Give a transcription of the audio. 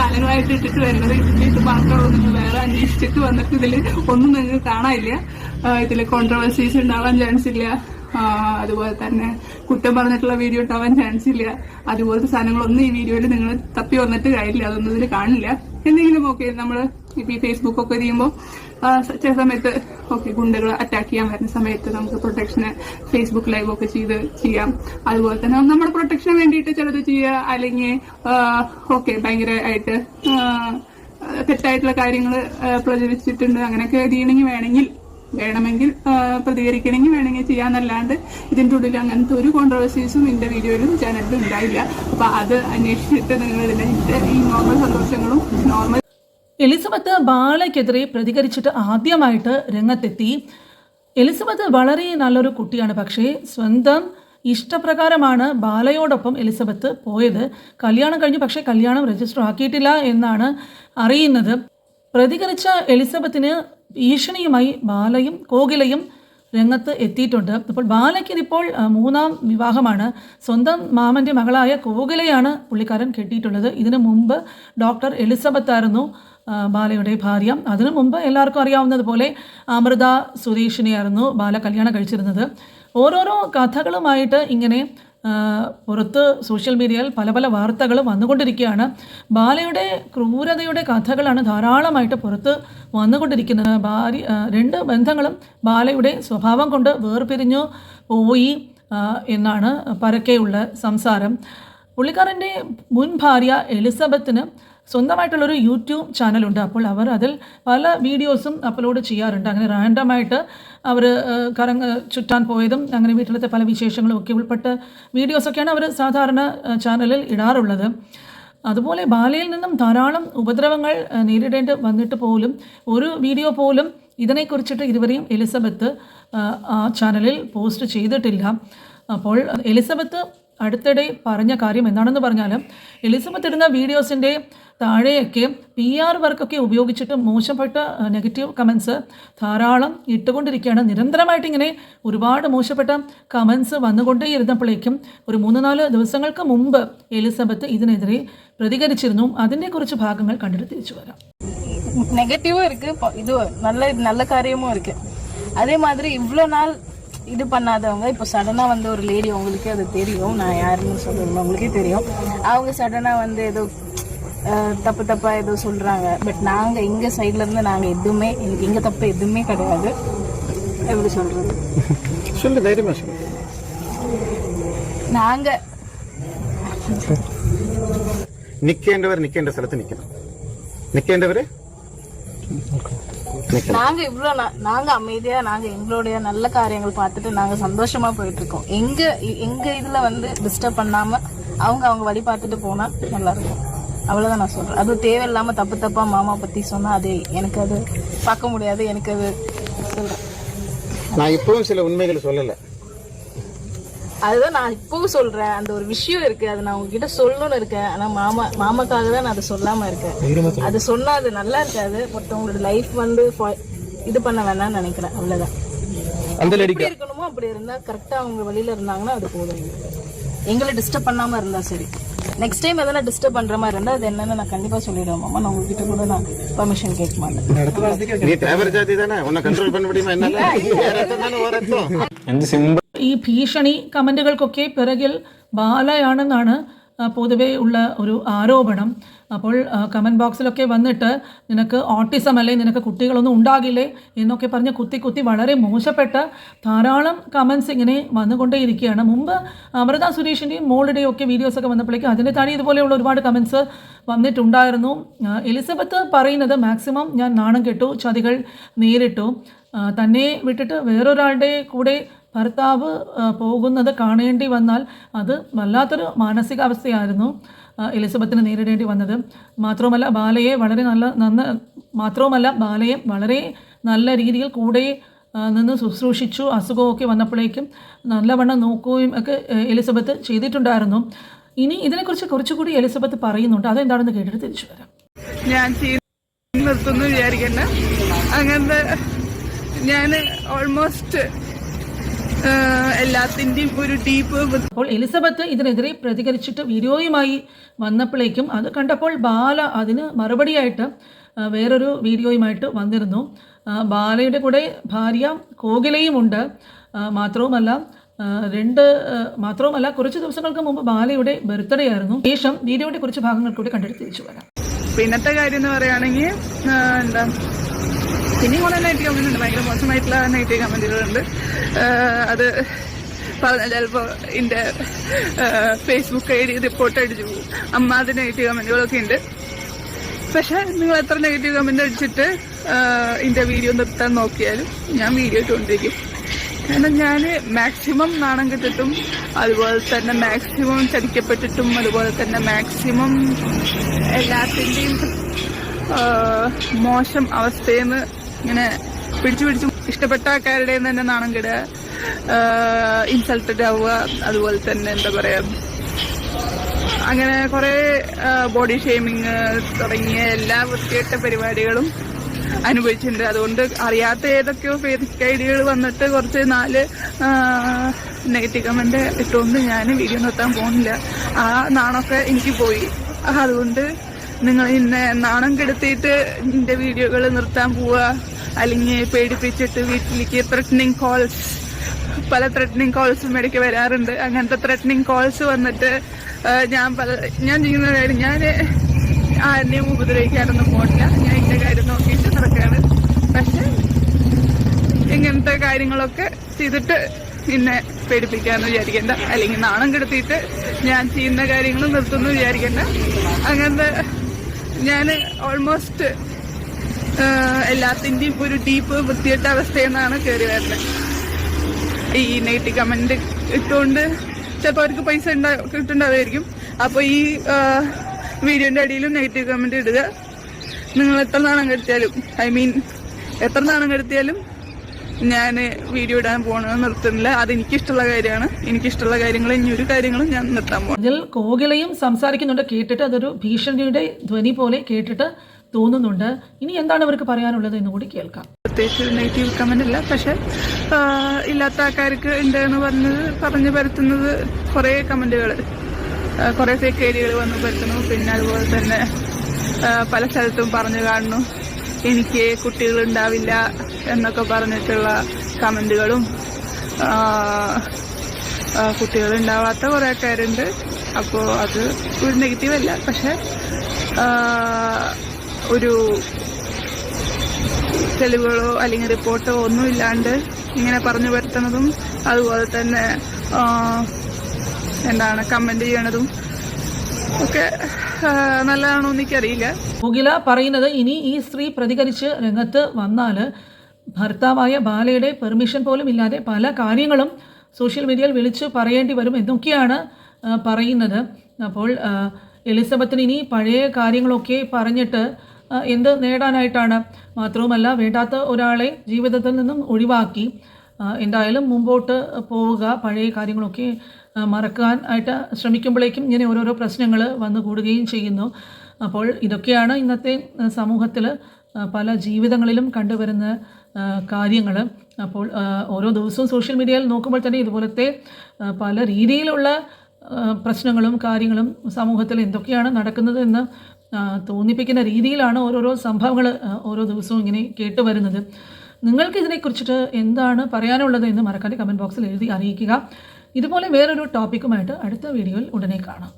കാലങ്ങളായിട്ട് ഇട്ടിട്ട് വരുന്നത് ഇതിന്റെ മാത്രമുള്ള നിങ്ങൾ വേറെ അന്വേഷിച്ചിട്ട് വന്നിട്ട് ഇതിൽ ഒന്നും നിങ്ങൾക്ക് കാണാനില്ല. ഇതിൽ കോൺട്രവേഴ്സീസ് ഉണ്ടാവാൻ ചാൻസ് ഇല്ല. അതുപോലെ തന്നെ കുറ്റം പറഞ്ഞിട്ടുള്ള വീഡിയോ ഉണ്ടാവാൻ ചാൻസ് ഇല്ല. അതുപോലത്തെ സാധനങ്ങളൊന്നും ഈ വീഡിയോയിൽ നിങ്ങൾ തപ്പി വന്നിട്ട് കാര്യമില്ല. അതൊന്നും ഇതിൽ കാണില്ല. എന്തെങ്കിലും ഒക്കെ നമ്മൾ ഇപ്പൊ ഈ ഫേസ്ബുക്ക് ഒക്കെ ചെയ്യുമ്പോൾ ചില സമയത്ത് ഓക്കെ ഗുണ്ടകൾ അറ്റാക്ക് ചെയ്യാൻ വരുന്ന സമയത്ത് നമുക്ക് പ്രൊട്ടക്ഷന് ഫേസ്ബുക്ക് ലൈവ് ഒക്കെ ചെയ്ത് ചെയ്യാം. അതുപോലെ തന്നെ നമ്മുടെ പ്രൊട്ടക്ഷന് വേണ്ടിയിട്ട് ചിലത് ചെയ്യുക അല്ലെങ്കിൽ ഓക്കെ ഭയങ്കരമായിട്ട് തെറ്റായിട്ടുള്ള കാര്യങ്ങൾ പ്രചരിച്ചിട്ടുണ്ട്. അങ്ങനെയൊക്കെ ചെയ്യണമെങ്കിൽ വേണമെങ്കിൽ വേണമെങ്കിൽ പ്രതികരിക്കണമെങ്കിൽ വേണമെങ്കിൽ ചെയ്യാന്നല്ലാണ്ട് ഇതിന്റെ ഉള്ളിൽ അങ്ങനത്തെ ഒരു കോൺട്രവേഴ്സീസും എന്റെ വീഡിയോയിലും ചാനലിലും ഉണ്ടായില്ല. അപ്പോൾ അത് അന്വേഷിച്ചിട്ട് നിങ്ങൾ ഇതിന്റെ ഈ നോർമൽ സന്തോഷങ്ങളും നോർമൽ എലിസബത്ത് ബാലയ്ക്കെതിരെ പ്രതികരിച്ചിട്ട് ആദ്യമായിട്ട് രംഗത്തെത്തി. എലിസബത്ത് വളരെ നല്ലൊരു കുട്ടിയാണ്. പക്ഷേ സ്വന്തം ഇഷ്ടപ്രകാരമാണ് ബാലയോടൊപ്പം എലിസബത്ത് പോയത്. കല്യാണം കഴിഞ്ഞു. പക്ഷേ കല്യാണം രജിസ്റ്റർ ആക്കിയിട്ടില്ല എന്നാണ് അറിയുന്നത്. പ്രതികരിച്ച എലിസബത്തിന് ഭീഷണിയുമായി ബാലയും കോകിലയും രംഗത്ത് എത്തിയിട്ടുണ്ട്. അപ്പോൾ ബാലയ്ക്ക് ഇതിപ്പോൾ മൂന്നാം വിവാഹമാണ്. സ്വന്തം മാമന്റെ മകളായ കോകിലയാണ് പുള്ളിക്കാരൻ കെട്ടിയിട്ടുള്ളത്. ഇതിനു മുമ്പ് ഡോക്ടർ എലിസബത്ത് ആയിരുന്നു ബാലയുടെ ഭാര്യ. അതിനു മുമ്പ് എല്ലാവർക്കും അറിയാവുന്നതുപോലെ അമൃത സുരേഷിനെയായിരുന്നു ബാല കല്യാണം കഴിച്ചിരുന്നത്. ഓരോരോ കഥകളുമായിട്ട് ഇങ്ങനെ പുറത്ത് സോഷ്യൽ മീഡിയയിൽ പല പല വാർത്തകൾ വന്നുകൊണ്ടിരിക്കുകയാണ്. ബാലയുടെ ക്രൂരതയുടെ കഥകളാണ് ധാരാളമായിട്ട് പുറത്ത് വന്നുകൊണ്ടിരിക്കുന്നത്. ഭാര്യ രണ്ട് ബന്ധങ്ങളും ബാലയുടെ സ്വഭാവം കൊണ്ട് വേർപിരിഞ്ഞു പോയി എന്നാണ് പരക്കെയുള്ള സംസാരം. പുള്ളിക്കാരന്റെ മുൻ ഭാര്യ എലിസബത്തിന് സ്വന്തമായിട്ടുള്ളൊരു യൂട്യൂബ് ചാനലുണ്ട്. അപ്പോൾ അവർ അതിൽ പല വീഡിയോസും അപ്ലോഡ് ചെയ്യാറുണ്ട്. അങ്ങനെ റാൻഡമായിട്ട് അവർ കറങ്ങ ചുറ്റാൻ പോയതും അങ്ങനെ വീട്ടിലത്തെ പല വിശേഷങ്ങളും ഒക്കെ ഉൾപ്പെട്ട വീഡിയോസൊക്കെയാണ് അവർ സാധാരണ ചാനലിൽ ഇടാറുള്ളത്. അതുപോലെ ബാലയിൽ നിന്നും ധാരാളം ഉപദ്രവങ്ങൾ നേരിടേണ്ടി വന്നിട്ട് പോലും ഒരു വീഡിയോ പോലും ഇതിനെക്കുറിച്ചിട്ട് ഇരുവരെയും എലിസബത്ത് ആ ചാനലിൽ പോസ്റ്റ് ചെയ്തിട്ടില്ല. അപ്പോൾ എലിസബത്ത് അടുത്തിടെ പറഞ്ഞ കാര്യം എന്താണെന്ന് പറഞ്ഞാൽ എലിസബത്ത് ഇടുന്ന വീഡിയോസിൻ്റെ താഴെയൊക്കെ പി ആർ വർക്കൊക്കെ ഉപയോഗിച്ചിട്ട് മോശപ്പെട്ട നെഗറ്റീവ് കമൻസ് ധാരാളം ഇട്ടുകൊണ്ടിരിക്കുകയാണ് നിരന്തരമായിട്ട് ഇങ്ങനെ ഒരുപാട് മോശപ്പെട്ട കമൻസ് വന്നുകൊണ്ടേ ഇരുന്നപ്പോഴേക്കും ഒരു മൂന്ന് നാല് ദിവസങ്ങൾക്ക് മുമ്പ് എലിസബത്ത് ഇതിനെതിരെ പ്രതികരിച്ചിരുന്നു അതിൻ്റെ കുറച്ച് ഭാഗങ്ങൾ കണ്ടിട്ട് തിരിച്ചു വരാം நெகட்டிவும் இருக்கு பொ- இது நல்ல நல்ல காரியமும் இருக்கு அதே மாதிரி இவ்வளோ நாள் இது பண்ணாதவங்க இப்போ சடனாக வந்து ஒரு லேடி அவங்களுக்கே அது தெரியும். நான் யாருன்னு சொல்லுவேன் அவங்களுக்கே தெரியும். அவங்க சடனாக வந்து ஏதோ தப்பு தப்பாக ஏதோ சொல்கிறாங்க பட் நாங்கள் எங்கள் சைட்லேருந்து நாங்கள் எதுவுமே எனக்கு எங்கள் தப்பு எதுவுமே கிடையாது. எப்படி சொல்கிறது சொல்லு தைரியமாக சொல்லு. நாங்கள் நிற்கின்றவர் நிற்கின்ற ஸ்தலத்து நிற்கணும் நிற்கின்றவர் நாங்க இவ்வளோ நாங்க அமைதியா நாங்க எங்களுடைய நல்ல காரியங்கள் பார்த்துட்டு நாங்க சந்தோஷமா போயிட்டு இருக்கோம் எங்க எங்க இதுல வந்து டிஸ்டர்ப் பண்ணாம அவங்க அவங்க வழி பார்த்துட்டு போனா நல்லா இருக்கும் அவ்வளவுதான் நான் சொல்றேன். அது தேவையில்லாம தப்பு தப்பா மாமா பத்தி சொன்னா அது எனக்கு அது பார்க்க முடியாது எனக்கு அது சொல்றேன். நான் இப்பவும் சில உண்மைகளை சொல்லல. அதுதான் நான் இப்பவும் சொல்றேன். அந்த ஒரு விஷயம் இருக்கு. அது நான் உங்ககிட்ட சொல்லணும்னு இருக்கேன். ஆனா மாமா மாமாக்காக தான் நான் அதை சொல்லாம இருக்கேன். அது சொன்னா அது நல்லா இருக்காது. மொத்தவங்களோட லைஃப் வந்து இது பண்ண வேணாம்னு நினைக்கிறேன். அவ்வளவுதான். அந்த எப்படி இருக்கணுமோ அப்படி இருந்தா கரெக்டா அவங்க வழியில இருந்தாங்கன்னா அது போதும். எங்களை டிஸ்டர்ப் பண்ணாம இருந்தா சரி. நெக்ஸ்ட் டைம் எதனா டிஸ்டர்ப் பண்ற மாதிரி இருந்தா அது என்னன்னு நான் கண்டிப்பா சொல்லிடுவேன் மாமா. நான் உங்ககிட்ட கூட நான் பெர்மிஷன் கேட்க மாட்டேன். நீ தேவர ஜாதி தானே? உன்னை கண்ட்ரோல் பண்ண முடியுமா? என்னால வேற ரத்தம் ഈ ഭീഷണി കമന്റുകൾക്കൊക്കെ പിറകിൽ ബാലയാണെന്നാണ് പൊതുവേ ഉള്ള ഒരു ആരോപണം. അപ്പോൾ കമന്റ് ബോക്സിലൊക്കെ വന്നിട്ട് നിനക്ക് ഓട്ടിസം അല്ലേ നിനക്ക് കുട്ടികളൊന്നും ഉണ്ടാകില്ലേ എന്നൊക്കെ പറഞ്ഞ് കുത്തി കുത്തി വളരെ മോശപ്പെട്ട ധാരാളം കമൻസ് ഇങ്ങനെ വന്നുകൊണ്ടേയിരിക്കുകയാണ്. മുമ്പ് അമൃത സുരേഷിന്റെയും മോളുടെയും ഒക്കെ വീഡിയോസൊക്കെ വന്നപ്പോഴേക്കും അതിന്റെ താഴെ ഇതുപോലെയുള്ള ഒരുപാട് കമൻസ് വന്നിട്ടുണ്ടായിരുന്നു. എലിസബത്ത് പറയുന്നത് മാക്സിമം ഞാൻ നാണം കെട്ടു ചതികൾ നേരിട്ടു. തന്നെ വിട്ടിട്ട് വേറൊരാളുടെ കൂടെ ഭർത്താവ് പോകുന്നത് കാണേണ്ടി വന്നാൽ അത് വല്ലാത്തൊരു മാനസികാവസ്ഥയായിരുന്നു എലിസബത്തിന് നേരിടേണ്ടി വന്നത്. മാത്രവുമല്ല ബാലയെ വളരെ നല്ല നന്ന മാത്രവുമല്ല ബാലയെ വളരെ നല്ല രീതിയിൽ കൂടെ നിന്ന് ശുശ്രൂഷിച്ചു അസുഖമൊക്കെ വന്നപ്പോഴേക്കും നല്ലവണ്ണം നോക്കുകയും ഒക്കെ എലിസബത്ത് ചെയ്തിട്ടുണ്ടായിരുന്നു. ഇനി ഇതിനെക്കുറിച്ച് കുറച്ചുകൂടി എലിസബത്ത് പറയുന്നുണ്ട്. അതെന്താണെന്ന് കേട്ടിട്ട് തിരിച്ചു വരാം. ഞാൻ നിർത്തുന്നു വിചാരിക്കണ്ട അങ്ങനത്തെ ഞാൻ ഓൾമോസ്റ്റ് എല്ലാത്തിന്റെയും ഒരു ഡീപ്പ് അപ്പോൾ എലിസബത്ത് ഇതിനെതിരെ പ്രതികരിച്ചിട്ട് വീഡിയോയുമായി വന്നപ്പോഴേക്കും അത് കണ്ടപ്പോൾ ബാല അതിന് മറുപടിയായിട്ട് വേറൊരു വീഡിയോയുമായിട്ട് വന്നിരുന്നു. ബാലയുടെ കൂടെ ഭാര്യ കോകിലയും ഉണ്ട് മാത്രവുമല്ല രണ്ട് മാത്രവുമല്ല കുറച്ച് ദിവസങ്ങൾക്ക് മുമ്പ് ബാലയുടെ ബർത്ത്ഡേ ആയിരുന്നു. ശേഷം വീഡിയോയുടെ കുറച്ച് ഭാഗങ്ങൾ കൂടി കണ്ടെടുത്ത് തിരിച്ചു വരാം. പിന്നത്തെ കാര്യം എന്ന് പറയുകയാണെങ്കിൽ എന്താ പിന്നെയും കൂടെ നെഗറ്റീവ് കമന്റ് ഉണ്ട്. ഭയങ്കര മോശമായിട്ടുള്ള നെഗറ്റീവ് കമന്റുകളുണ്ട് അത് ചിലപ്പോൾ എന്റെ ഫേസ്ബുക്ക് ഐ ഡി റിപ്പോർട്ട് അടിച്ചു പോകും. അമ്മ അത് നെഗറ്റീവ് കമന്റുകളൊക്കെ ഉണ്ട്. പക്ഷെ നിങ്ങൾ എത്ര നെഗറ്റീവ് കമന്റ് അടിച്ചിട്ട് എന്റെ വീഡിയോ നിർത്താൻ നോക്കിയാലും ഞാൻ വീഡിയോ ഇട്ടുകൊണ്ടിരിക്കും. കാരണം ഞാൻ മാക്സിമം നാണം കെട്ടിട്ടും അതുപോലെ തന്നെ മാക്സിമം ചതിക്കപ്പെട്ടിട്ടും അതുപോലെ തന്നെ മാക്സിമം എല്ലാത്തിന്റെയും മോശം അവസ്ഥയിൽ നിന്ന് ഇങ്ങനെ പിടിച്ചു പിടിച്ചു ഇഷ്ടപ്പെട്ട ആൾക്കാരുടെ തന്നെ നാണം ഇൻസൾട്ടഡ് ആവുക അതുപോലെ തന്നെ എന്താ പറയാ അങ്ങനെ കുറെ ബോഡി ഷേമിങ് തുടങ്ങിയ എല്ലാ വൃത്തികെട്ട പരിപാടികളും അനുഭവിച്ചിട്ടുണ്ട്. അതുകൊണ്ട് അറിയാത്ത ഏതൊക്കെയോ ഫേസ്ബുക്ക് ഐഡികൾ വന്നിട്ട് കുറച്ച് നാല് നെഗറ്റീവ് കമന്റ് ഇട്ടുകൊണ്ട് ഞാൻ വീഡിയോ നിർത്താൻ പോകുന്നില്ല. ആ നാണൊക്കെ എനിക്ക് പോയി. അതുകൊണ്ട് നിങ്ങൾ ഇന്നെ നാണം കെടുത്തിയിട്ട് എന്റെ വീഡിയോകൾ നിർത്താൻ പോവുക. അല്ലെങ്കിൽ പേടിപ്പിച്ചിട്ട് വീട്ടിലേക്ക് ത്രെറ്റനിങ് കോൾസ് പല ത്രെറ്റനിങ് കോൾസും ഇടയ്ക്ക് വരാറുണ്ട്. അങ്ങനത്തെ ത്രെറ്റനിങ് കോൾസ് വന്നിട്ട് ഞാൻ പല ഞാൻ ചെയ്യുന്ന കാര്യം ഞാൻ ആരെയും ഉപദ്രവിക്കാനൊന്നും പോകില്ല ഞാൻ എന്റെ കാര്യം നോക്കിയിട്ട് നടക്കാണ്. പക്ഷെ ഇങ്ങനത്തെ കാര്യങ്ങളൊക്കെ ചെയ്തിട്ട് പിന്നെ പേടിപ്പിക്കാന്ന് വിചാരിക്കണ്ട. അല്ലെങ്കിൽ നാണം കെടുത്തിയിട്ട് ഞാൻ ചെയ്യുന്ന കാര്യങ്ങൾ നിർത്തുന്നു വിചാരിക്കണ്ട. അങ്ങനത്തെ ഞാൻ ഓൾമോസ്റ്റ് എല്ലാത്തിന്റെയും ഒരു ഡീപ്പ് വൃത്തിയിട്ട അവസ്ഥയിൽ നിന്നാണ് കയറി വരുന്നത്. ഈ നെഗറ്റീവ് കമന്റ് ഇട്ടുകൊണ്ട് ചിലപ്പോൾ അവർക്ക് പൈസ ഉണ്ടാ- കിട്ടുന്നുണ്ടാവുമായിരിക്കും അപ്പോൾ ഈ വീഡിയോന്റെ അടിയിലും നെഗറ്റീവ് കമന്റ് ഇടുക. നിങ്ങൾ എത്ര നാണം കെടുത്തിയാലും ഐ മീൻ എത്ര നാണം കെടുത്തിയാലും ഞാൻ വീഡിയോ ഇടാൻ പോകണമെന്ന് നിർത്തുന്നില്ല. അത് എനിക്കിഷ്ടമുള്ള കാര്യമാണ്. എനിക്കിഷ്ടമുള്ള കാര്യങ്ങൾ ഇനി ഒരു കാര്യങ്ങളും ഞാൻ നിർത്താൻ പോകും ഇതിൽ കോകിലയും സംസാരിക്കുന്നുണ്ട്. കേട്ടിട്ട് അതൊരു ഭീഷണിയുടെ ധ്വനി പോലെ കേട്ടിട്ട് തോന്നുന്നുണ്ട്. ഇനി എന്താണ് അവർക്ക് പറയാനുള്ളത് എന്ന് കൂടി കേൾക്കാം. പ്രത്യേകിച്ച് നെഗറ്റീവ് കമന്റ് അല്ല പക്ഷെ ഇല്ലാത്ത ആൾക്കാർക്ക് ഉണ്ട് എന്ന് പറഞ്ഞത് പറഞ്ഞു പരത്തുന്നത് കുറെ കമന്റുകൾ കുറെ ഫേക്ക് ഐഡികൾ വന്ന് പരത്തുന്നു. പിന്നെ അതുപോലെ തന്നെ പല സ്ഥലത്തും പറഞ്ഞു കാണുന്നു. എനിക്ക് കുട്ടികൾ ഉണ്ടാവില്ല എന്നൊക്കെ പറഞ്ഞിട്ടുള്ള കമന്റുകളും കുട്ടികൾ ഉണ്ടാവാത്ത കുറെ ആൾക്കാരുണ്ട്. അപ്പോൾ അത് ഒരു നെഗറ്റീവ് അല്ല. പക്ഷെ ഒരു തെളിവുകളോ അല്ലെങ്കിൽ റിപ്പോർട്ടോ ഒന്നുമില്ലാണ്ട് ഇങ്ങനെ പറഞ്ഞു വരുത്തുന്നതും അതുപോലെ തന്നെ എന്താണ് കമന്റ് ചെയ്യണതും ഒക്കെ നല്ലതാണോ എനിക്കറിയില്ല. മുഗില പറയുന്നത് ഇനി ഈ സ്ത്രീ പ്രതികരിച്ച് രംഗത്ത് വന്നാൽ ഭർത്താവായ ബാലയുടെ പെർമിഷൻ പോലും ഇല്ലാതെ പല കാര്യങ്ങളും സോഷ്യൽ മീഡിയയിൽ വിളിച്ച് പറയേണ്ടി വരും എന്നൊക്കെയാണ് പറയുന്നത്. അപ്പോൾ എലിസബത്തിന് ഇനി പഴയ കാര്യങ്ങളൊക്കെ പറഞ്ഞിട്ട് എന്ത് നേടാനായിട്ടാണ്? മാത്രവുമല്ല വേണ്ടാത്ത ഒരാളെ ജീവിതത്തിൽ നിന്നും ഒഴിവാക്കി എന്തായാലും മുമ്പോട്ട് പോവുക പഴയ കാര്യങ്ങളൊക്കെ മറക്കാൻ ആയിട്ട് ശ്രമിക്കുമ്പോഴേക്കും ഇങ്ങനെ ഓരോരോ പ്രശ്നങ്ങൾ വന്നു കൂടുകയും ചെയ്യുന്നു. അപ്പോൾ ഇതൊക്കെയാണ് ഇന്നത്തെ സമൂഹത്തിൽ പല ജീവിതങ്ങളിലും കണ്ടുവരുന്ന കാര്യങ്ങൾ അപ്പോൾ ഓരോ ദിവസവും സോഷ്യൽ മീഡിയയിൽ നോക്കുമ്പോൾ തന്നെ ഇതുപോലത്തെ പല രീതിയിലുള്ള പ്രശ്നങ്ങളും കാര്യങ്ങളും സമൂഹത്തിൽ എന്തൊക്കെയാണ് നടക്കുന്നത് എന്ന് തോന്നിപ്പിക്കുന്ന രീതിയിലാണ് ഓരോരോ സംഭവങ്ങൾ ഓരോ ദിവസവും ഇങ്ങനെ കേട്ട് വരുന്നത്. നിങ്ങൾക്ക് ഇതിനെക്കുറിച്ചിട്ട് എന്താണ് പറയാനുള്ളത് എന്ന് മറക്കാതെ കമന്റ് ബോക്സിൽ എഴുതി അറിയിക്കുക. ഇതുപോലെ വേറൊരു ടോപ്പിക്കുമായിട്ട് അടുത്ത വീഡിയോയിൽ ഉടനെ കാണാം.